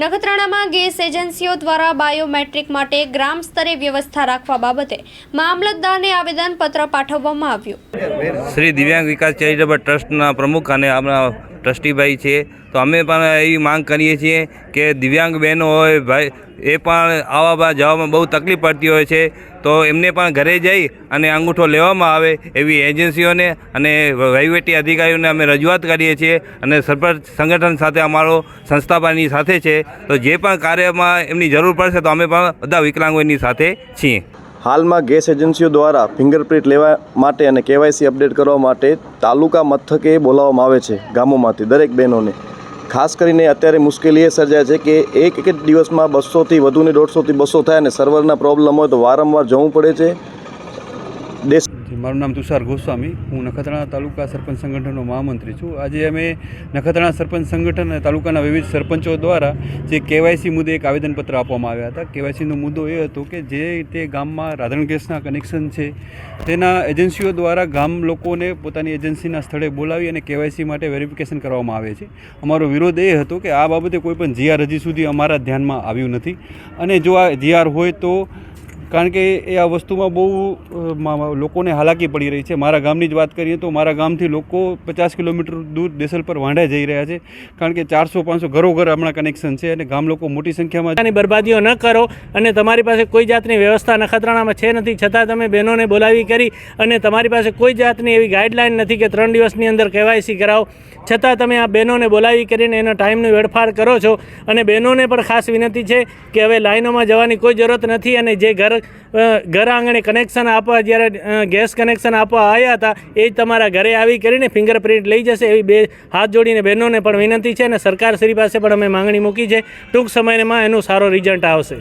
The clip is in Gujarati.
નખત્રાણામાં ગેસ એજન્સીઓ દ્વારા બાયોમેટ્રિક માટે ગ્રામ સ્તરે વ્યવસ્થા રાખવા બાબતે મામલતદારને આવેદનપત્ર પાઠવવામાં આવ્યું. શ્રી દિવ્યાંગ વિકાસ ચેરિટેબલ ટ્રસ્ટના પ્રમુખ અને આપણા ટ્રસ્ટીભાઈ છે. તો અમે પણ એવી માંગ કરીએ છીએ કે દિવ્યાંગ બહેનો હોય, ભાઈ, એ પણ આવવા જવામાં બહુ તકલીફ પડતી હોય છે. તો એમને પણ ઘરે જઈ અને અંગૂઠો લેવામાં આવે એવી એજન્સીઓને અને વહીવટી અધિકારીઓને અમે રજૂઆત કરીએ છીએ અને સરપંચ સંગઠન સાથે અમારો સંસ્થાપાની સાથે છે. તો જે પણ કાર્યમાં એમની જરૂર પડશે તો અમે પણ બધા વિકલાંગોની સાથે છીએ. હાલમાં ગેસ એજન્સીઓ દ્વારા ફિંગરપ્રિન્ટ લેવા માટે અને કેવાયસી અપડેટ કરવા માટે તાલુકા મથકે બોલાવવામાં આવે છે ગામોમાંથી દરેક બહેનોને. ખાસ કરીને અત્યારે મુશ્કેલી એ સર્જાય છે કે એક એક દિવસમાં બસોથી વધુને દોઢસોથી બસો થાય અને સર્વરના પ્રોબ્લેમ હોય તો વારંવાર જવું પડે છે. જી, મારું નામ તુષાર ગોસ્વામી. હું નખત્રાણા તાલુકા સરપંચ સંગઠનનો મહામંત્રી છું. આજે અમે નખત્રાણા સરપંચ સંગઠન અને તાલુકાના વિવિધ સરપંચો દ્વારા જે કેવાયસી મુદ્દે એક આવેદનપત્ર આપવામાં આવ્યા હતા. કેવાયસીનો મુદ્દો એ હતો કે જે તે ગામમાં રાધણ ગેસના કનેક્શન છે તેના એજન્સીઓ દ્વારા ગામ લોકોને પોતાની એજન્સીના સ્થળે બોલાવી અને કેવાયસી માટે વેરિફિકેશન કરવામાં આવે છે. અમારો વિરોધ એ હતો કે આ બાબતે કોઈપણ જીઆર હજી સુધી અમારા ધ્યાનમાં આવ્યું નથી. અને જો આ જીઆર હોય તો કારણ કે એ આ વસ્તુમાં બહુ લોકોને હાલાકી પડી રહી છે. મારા ગામની જ વાત કરીએ તો મારા ગામથી લોકો પચાસ કિલોમીટર દૂર દેસલ પર વાંઢા જઈ રહ્યા છે. કારણ કે ચારસો, પાંચસો ઘરો ઘર હમણાં કનેક્શન છે અને ગામ લોકો મોટી સંખ્યામાં બરબાદીઓ ન કરો અને તમારી પાસે કોઈ જાતની વ્યવસ્થા નખત્રાણામાં છે નથી. છતાં તમે બહેનોને બોલાવી કરી અને તમારી પાસે કોઈ જાતની એવી ગાઈડલાઈન નથી કે ત્રણ દિવસની અંદર કેવાયસી કરાવો. છતાં તમે આ બહેનોને બોલાવી કરીને એનો ટાઈમનો વેડફાર કરો છો. અને બહેનોને પણ ખાસ વિનંતી છે કે હવે લાઈનોમાં જવાની કોઈ જરૂરત નથી અને જે ઘર ઘર આંગણે કનેક્શન આપવા જ્યારે ગેસ કનેક્શન આપવા આવ્યા હતા, એ જ તમારા ઘરે આવી કરીને ફિંગરપ્રિન્ટ લઈ જશે એવી બે હાથ જોડીને બહેનોને પણ વિનંતી છે અને સરકાર શ્રી પાસે પણ અમે માંગણી મૂકી છે. ટૂંક સમયમાં એનું સારો રિઝલ્ટ આવશે.